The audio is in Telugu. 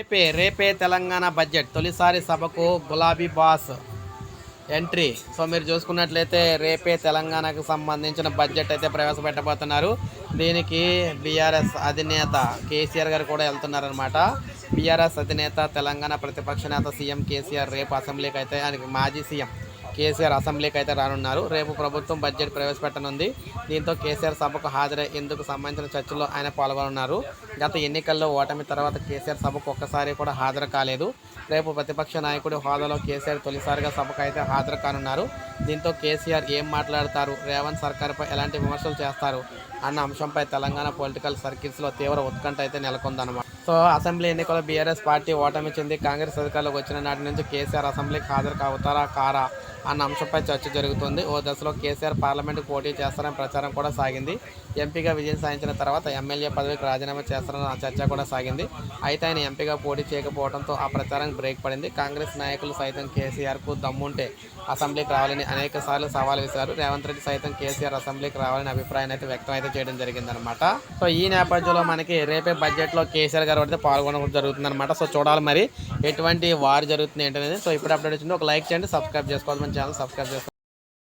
రేపే రేపే తెలంగాణ బడ్జెట్. తొలిసారి సభకు గులాబీ బాస్ ఎంట్రీ. సో మీరు చూసుకున్నట్లయితే రేపే తెలంగాణకు సంబంధించిన బడ్జెట్ అయితే ప్రవేశపెట్టబోతున్నారు. దీనికి బీఆర్ఎస్ అధినేత కేసీఆర్ గారు కూడా వెళ్తున్నారనమాట బీఆర్ఎస్ అధినేత తెలంగాణ ప్రతిపక్ష నేత సీఎం కేసీఆర్ రేపు అసెంబ్లీకి అయితే ఆయనకి మాజీ సీఎం కేసీఆర్ అసెంబ్లీకి అయితే రానున్నారు. రేపు ప్రభుత్వం బడ్జెట్ ప్రవేశపెట్టనుంది. దీంతో కేసీఆర్ సభకు హాజరై ఇందుకు సంబంధించిన చర్చలో ఆయన పాల్గొనున్నారు. గత ఎన్నికల్లో ఓటమి తర్వాత కేసీఆర్ సభకు ఒక్కసారి కూడా హాజరు కాలేదు. రేపు ప్రతిపక్ష నాయకుడి హోదాలో కేసీఆర్ తొలిసారిగా సభకు అయితే హాజరు కానున్నారు. దీంతో కేసీఆర్ ఏం మాట్లాడతారు? రేవంత్ సర్కార్పై ఎలాంటి విమర్శలు చేస్తారు? అన్న అంశంపై తెలంగాణ పొలిటికల్ సర్కిల్స్లో తీవ్ర ఉత్కంఠ అయితే నెలకొందన్నమాట. సో అసెంబ్లీ ఎన్నికల్లో బీఆర్ఎస్ పార్టీ ఓటమి చెంది కాంగ్రెస్ అధికారులకు వచ్చిన నాటి నుంచి కేసీఆర్ అసెంబ్లీకి హాజరు కావుతారా? కారా? అన్న అంశంపై చర్చ జరుగుతుంది. ఓ దశలో కేసీఆర్ పార్లమెంటుకు పోటీ చేస్తారని ప్రచారం కూడా సాగింది. ఎంపీగా విజయం సాధించిన తర్వాత ఎమ్మెల్యే పదవికి రాజీనామా చేస్తారన్న చర్చ కూడా సాగింది. అయితే ఆయన ఎంపీగా పోటీ చేయకపోవడంతో ఆ ప్రచారం బ్రేక్ పడింది. కాంగ్రెస్ నాయకులు సైతం కేసీఆర్కు దమ్ముంటే అసెంబ్లీకి రావాలని అనేక సార్లు సవాల్ వేశారు రేవంత్ రెడ్డి సైతం కేసీఆర్ అసెంబ్లీకి రావాలని అభిప్రాయాన్ని అయితే వ్యక్తం అయితే చేయడం జరిగిందనమాట సో ఈ నేపథ్యంలో మనకి రేపే బడ్జెట్లో కేసీఆర్ గారు అయితే పాల్గొనడం జరుగుతుందన్నమాట. సో చూడాలి మరి ఎటువంటి వారు జరుగుతుంది ఏంటనేది. సో ఇప్పుడు అప్డేట్ వచ్చింది. ఒక లైక్ చేయండి సబ్స్క్రైబ్ చేసుకోవాలి ఛానల్ సబ్స్క్రైబ్ చేసుకోండి